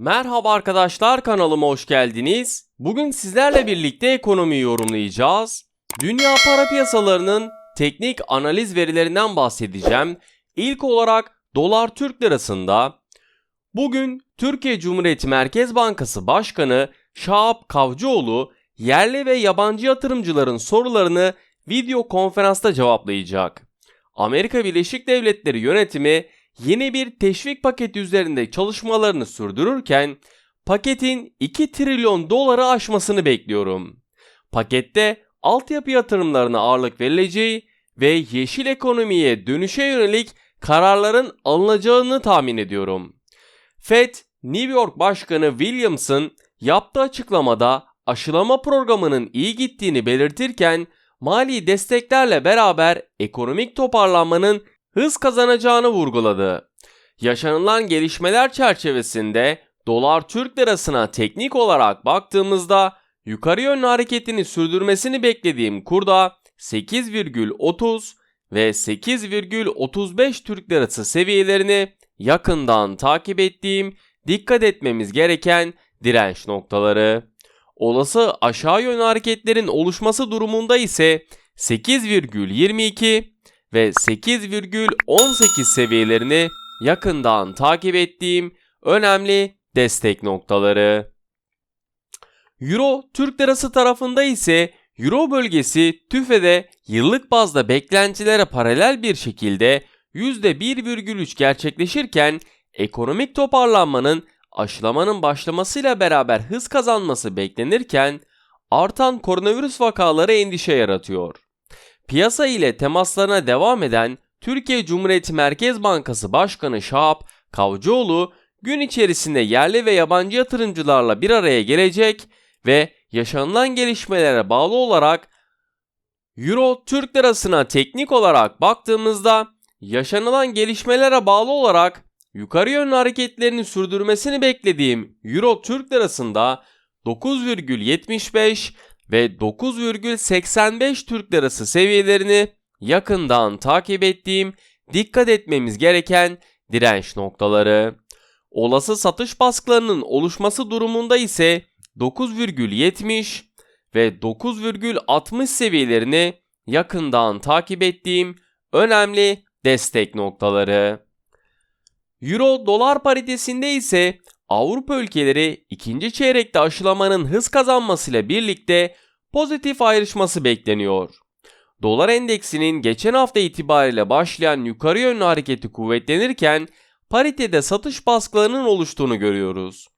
Merhaba arkadaşlar kanalıma hoş geldiniz. Bugün sizlerle birlikte ekonomiyi yorumlayacağız. Dünya para piyasalarının teknik analiz verilerinden bahsedeceğim. İlk olarak dolar Türk lirasında bugün Türkiye Cumhuriyeti Merkez Bankası Başkanı Şahap Kavcıoğlu yerli ve yabancı yatırımcıların sorularını video konferansta cevaplayacak. Amerika Birleşik Devletleri yönetimi yeni bir teşvik paketi üzerinde çalışmalarını sürdürürken paketin 2 trilyon doları aşmasını bekliyorum. Pakette altyapı yatırımlarına ağırlık verileceği ve yeşil ekonomiye dönüşe yönelik kararların alınacağını tahmin ediyorum. Fed, New York Başkanı Williamson yaptığı açıklamada aşılama programının iyi gittiğini belirtirken mali desteklerle beraber ekonomik toparlanmanın hız kazanacağını vurguladı. Yaşanılan gelişmeler çerçevesinde dolar Türk lirasına teknik olarak baktığımızda yukarı yönlü hareketini sürdürmesini beklediğim kurda 8,30 ve 8,35 Türk lirası seviyelerini yakından takip ettiğim dikkat etmemiz gereken direnç noktaları. Olası aşağı yönlü hareketlerin oluşması durumunda ise 8,22 ve 8,18 seviyelerini yakından takip ettiğim önemli destek noktaları. Euro Türk lirası tarafında ise Euro bölgesi TÜFE'de yıllık bazda beklentilere paralel bir şekilde %1,3 gerçekleşirken ekonomik toparlanmanın aşılamanın başlamasıyla beraber hız kazanması beklenirken artan koronavirüs vakaları endişe yaratıyor. Piyasa ile temaslarına devam eden Türkiye Cumhuriyeti Merkez Bankası Başkanı Şahap Kavcıoğlu gün içerisinde yerli ve yabancı yatırımcılarla bir araya gelecek ve yaşanılan gelişmelere bağlı olarak Euro Türk lirasına teknik olarak baktığımızda yaşanılan gelişmelere bağlı olarak yukarı yönlü hareketlerini sürdürmesini beklediğim Euro Türk lirasında 9,75 ve 9,85 Türk lirası seviyelerini yakından takip ettiğim dikkat etmemiz gereken direnç noktaları. Olası satış baskılarının oluşması durumunda ise 9,70 ve 9,60 seviyelerini yakından takip ettiğim önemli destek noktaları. Euro dolar paritesinde ise Avrupa ülkeleri ikinci çeyrekte aşılamanın hız kazanmasıyla birlikte pozitif ayrışması bekleniyor. Dolar endeksinin geçen hafta itibariyle başlayan yukarı yönlü hareketi kuvvetlenirken paritede satış baskılarının oluştuğunu görüyoruz.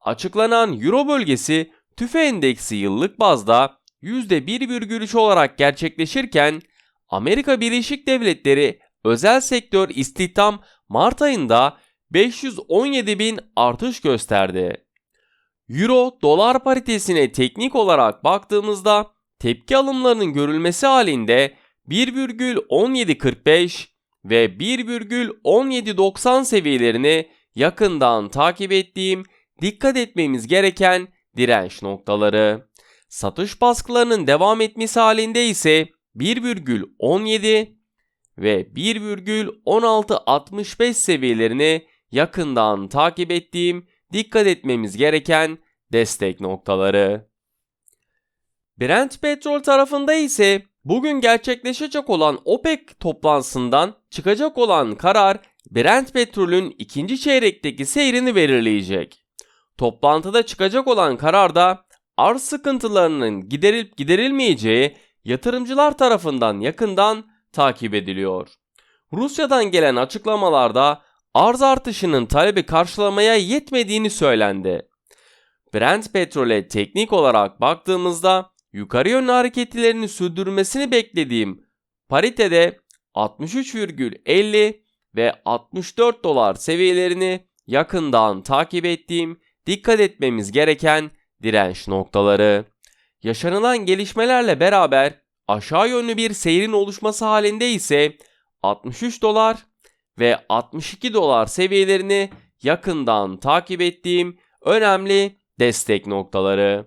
Açıklanan Euro bölgesi tüfe endeksi yıllık bazda %1,3 olarak gerçekleşirken Amerika Birleşik Devletleri özel sektör istihdam Mart ayında 517 bin artış gösterdi. Euro dolar paritesine teknik olarak baktığımızda tepki alımlarının görülmesi halinde 1,1745 ve 1,1790 seviyelerini yakından takip ettiğim dikkat etmemiz gereken direnç noktaları. Satış baskılarının devam etmesi halinde ise 1,17 ve 1,1665 seviyelerini yakından takip ettiğim dikkat etmemiz gereken destek noktaları. Brent petrol tarafında ise bugün gerçekleşecek olan OPEC toplantısından çıkacak olan karar Brent petrolün ikinci çeyrekteki seyrini belirleyecek. Toplantıda çıkacak olan kararda arz sıkıntılarının giderilip giderilmeyeceği yatırımcılar tarafından yakından takip ediliyor. Rusya'dan gelen açıklamalarda arz artışının talebi karşılamaya yetmediğini söylendi. Brent petrole teknik olarak baktığımızda yukarı yönlü hareketlerini sürdürmesini beklediğim paritede 63,50 ve 64 dolar seviyelerini yakından takip ettiğim dikkat etmemiz gereken direnç noktaları. Yaşanılan gelişmelerle beraber aşağı yönlü bir seyrin oluşması halinde ise 63 dolar ve 62 dolar seviyelerini yakından takip ettiğim önemli destek noktaları.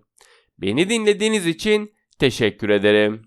Beni dinlediğiniz için teşekkür ederim.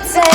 could say